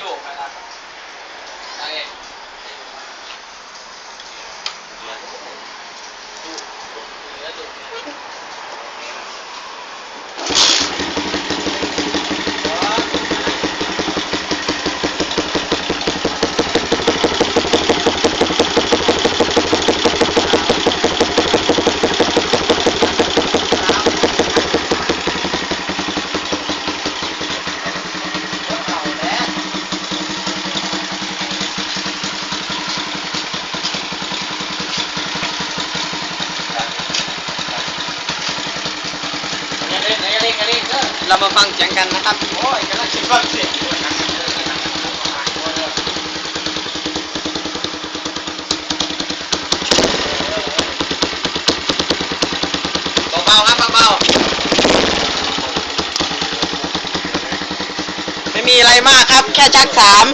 เด้ลูกนะครับนางเอกดูเนื้อดูเนี่ย อย่าเล่นอย่าเล่นอย่าเล่น เด้อเรามาฟังเสียงกันนะครับ โอ้ยกำลังคิดว่าเสียงด้วยนะเบาๆครับเบาๆไม่มีอะไรมากครับ แค่ชักสาม